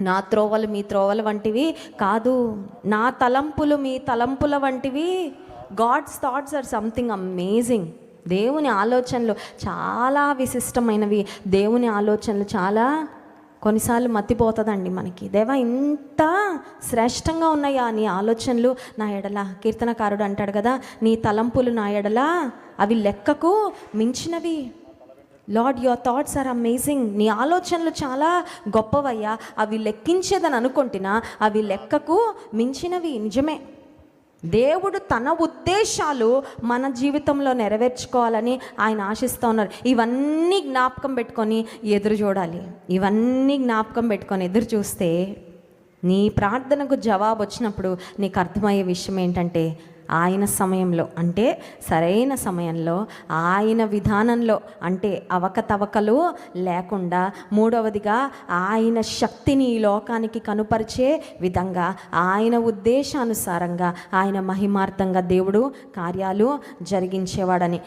నా త్రోవలు మీ త్రోవలు వంటివి కాదు. నా తలంపులు మీ తలంపుల వంటివి. God's thoughts are something amazing దేవుని ఆలోచనలు చాలా విశిష్టమైనవి. దేవుని ఆలోచనలు చాలా కొన్నిసార్లు మత్తిపోతుందండి మనకి. దేవా ఇంత శ్రేష్టంగా ఉన్నాయా నీ ఆలోచనలు? నా ఎడల కీర్తనకారుడు అంటాడు కదా నీ తలంపులు నా ఎడల అవి లెక్కకు మించినవి. Lord your thoughts are amazing నీ ఆలోచనలు చాలా గొప్పవయ్యా. అవి లెక్కించేదని అనుకుంటున్నా. అవి లెక్కకు మించినవి నిజమే. దేవుడు తన ఉద్దేశాలు మన జీవితంలో నెరవేర్చుకోవాలని ఆయన ఆశిస్తూ ఉన్నారు. ఇవన్నీ జ్ఞాపకం పెట్టుకొని ఎదురు చూడాలి. ఇవన్నీ జ్ఞాపకం పెట్టుకొని ఎదురు చూస్తే నీ ప్రార్థనకు జవాబు వచ్చినప్పుడు నీకు అర్థమయ్యే విషయం ఏంటంటే ఆయన సమయంలో అంటే సరైన సమయంలో ఆయన విధానంలో అంటే అవకతవకలు లేకుండా మూడవదిగా ఆయన శక్తిని ఈ లోకానికి కనుపరిచే విధంగా ఆయన ఉద్దేశానుసారంగా ఆయన మహిమార్థంగా దేవుడు కార్యాలు జరిగించేవాడని.